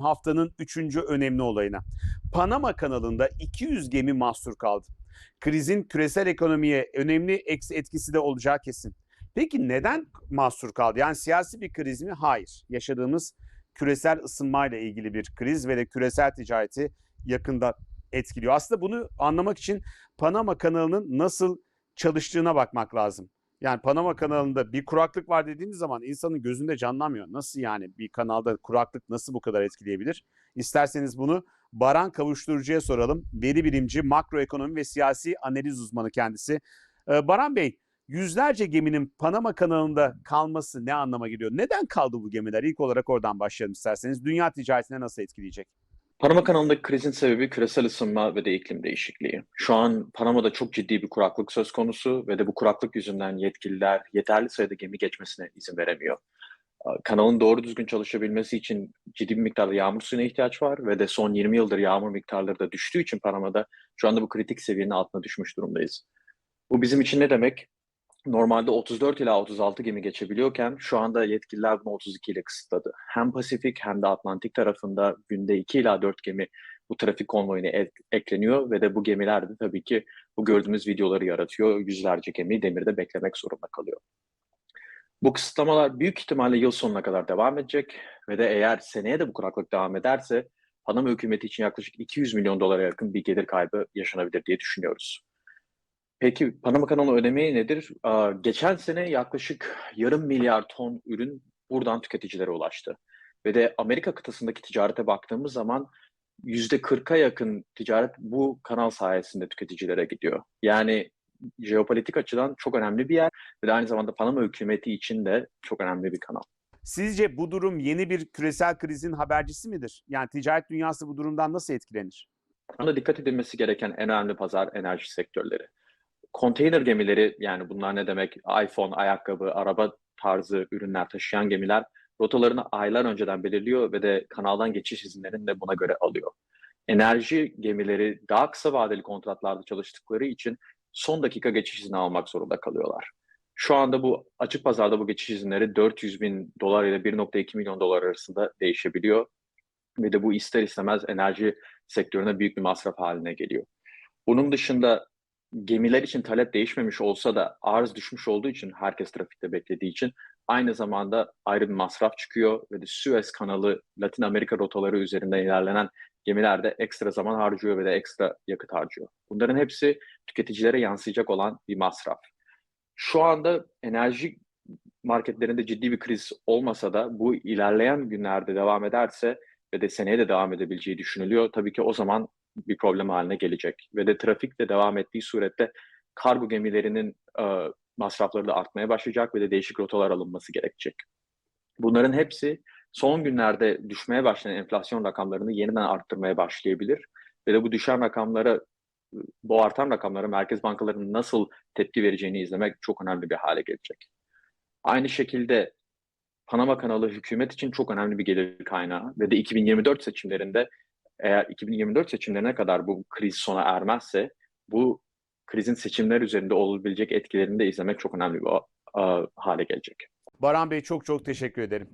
haftanın üçüncü önemli olayına. Panama kanalında 200 gemi mahsur kaldı. Krizin küresel ekonomiye önemli etkisi de olacağı kesin. Peki neden mahsur kaldı? Yani siyasi bir kriz mi? Hayır. Yaşadığımız küresel ısınmayla ilgili bir kriz ve de küresel ticareti yakında etkiliyor. Aslında bunu anlamak için Panama kanalının nasıl çalıştığına bakmak lazım. Yani Panama kanalında bir kuraklık var dediğiniz zaman insanın gözünde canlanmıyor. Nasıl yani bir kanalda kuraklık nasıl bu kadar etkileyebilir? İsterseniz bunu Baran Kavuşturucu'ya soralım. Veri bilimci, makroekonomi ve siyasi analiz uzmanı kendisi. Ee, Baran Bey, yüzlerce geminin Panama kanalında kalması ne anlama geliyor? Neden kaldı bu gemiler? İlk olarak oradan başlayalım isterseniz. Dünya ticaretine nasıl etkileyecek? Panama kanalındaki krizin sebebi küresel ısınma ve de iklim değişikliği. Şu an Panama'da çok ciddi bir kuraklık söz konusu ve de bu kuraklık yüzünden yetkililer yeterli sayıda gemi geçmesine izin veremiyor. Kanalın doğru düzgün çalışabilmesi için ciddi bir miktarda yağmur suyuna ihtiyaç var ve de son 20 yıldır yağmur miktarları da düştüğü için Panama'da şu anda bu kritik seviyenin altına düşmüş durumdayız. Bu bizim için ne demek? Normalde 34 ila 36 gemi geçebiliyorken şu anda yetkililer bunu 32 ile kısıtladı. Hem Pasifik hem de Atlantik tarafında günde 2 ila 4 gemi bu trafik konvoyuna ek- ekleniyor ve de bu gemiler de tabii ki bu gördüğümüz videoları yaratıyor. Yüzlerce gemi demirde beklemek zorunda kalıyor. Bu kısıtlamalar büyük ihtimalle yıl sonuna kadar devam edecek ve de eğer seneye de bu kuraklık devam ederse Panama hükümeti için yaklaşık 200 milyon dolara yakın bir gelir kaybı yaşanabilir diye düşünüyoruz. Peki Panama kanalı ödemeği nedir? Aa, Geçen sene yaklaşık yarım milyar ton ürün buradan tüketicilere ulaştı. Ve de Amerika kıtasındaki ticarete baktığımız zaman yüzde 40'a yakın ticaret bu kanal sayesinde tüketicilere gidiyor. Yani jeopolitik açıdan çok önemli bir yer ve de aynı zamanda Panama hükümeti için de çok önemli bir kanal. Sizce bu durum yeni bir küresel krizin habercisi midir? Yani ticaret dünyası bu durumdan nasıl etkilenir? Buna dikkat edilmesi gereken en önemli pazar enerji sektörleri. Konteyner gemileri yani bunlar ne demek? iPhone, ayakkabı, araba tarzı ürünler taşıyan gemiler rotalarını aylar önceden belirliyor ve de kanaldan geçiş izinlerini de buna göre alıyor. Enerji gemileri daha kısa vadeli kontratlarda çalıştıkları için son dakika geçiş izni almak zorunda kalıyorlar. Şu anda bu açık pazarda bu geçiş izinleri 400 bin dolar ile 1.2 milyon dolar arasında değişebiliyor. Ve de bu ister istemez enerji sektörüne büyük bir masraf haline geliyor. Bunun dışında gemiler için talep değişmemiş olsa da arz düşmüş olduğu için herkes trafikte beklediği için aynı zamanda ayrı bir masraf çıkıyor ve de Suez kanalı Latin Amerika rotaları üzerinden ilerlenen gemiler de ekstra zaman harcıyor ve de ekstra yakıt harcıyor. Bunların hepsi tüketicilere yansıyacak olan bir masraf. Şu anda enerji marketlerinde ciddi bir kriz olmasa da bu ilerleyen günlerde devam ederse ve de seneye de devam edebileceği düşünülüyor. Tabii ki o zaman bir problem haline gelecek. Ve de trafik de devam ettiği surette kargo gemilerinin e, masrafları da artmaya başlayacak ve de değişik rotalar alınması gerekecek. Bunların hepsi son günlerde düşmeye başlayan enflasyon rakamlarını yeniden arttırmaya başlayabilir. Ve de bu düşen rakamlara, bu artan rakamlara merkez bankalarının nasıl tepki vereceğini izlemek çok önemli bir hale gelecek. Aynı şekilde Panama kanalı hükümet için çok önemli bir gelir kaynağı ve de 2024 seçimlerinde eğer 2024 seçimlerine kadar bu kriz sona ermezse bu krizin seçimler üzerinde olabilecek etkilerini de izlemek çok önemli bir hale gelecek. Baran Bey çok çok teşekkür ederim.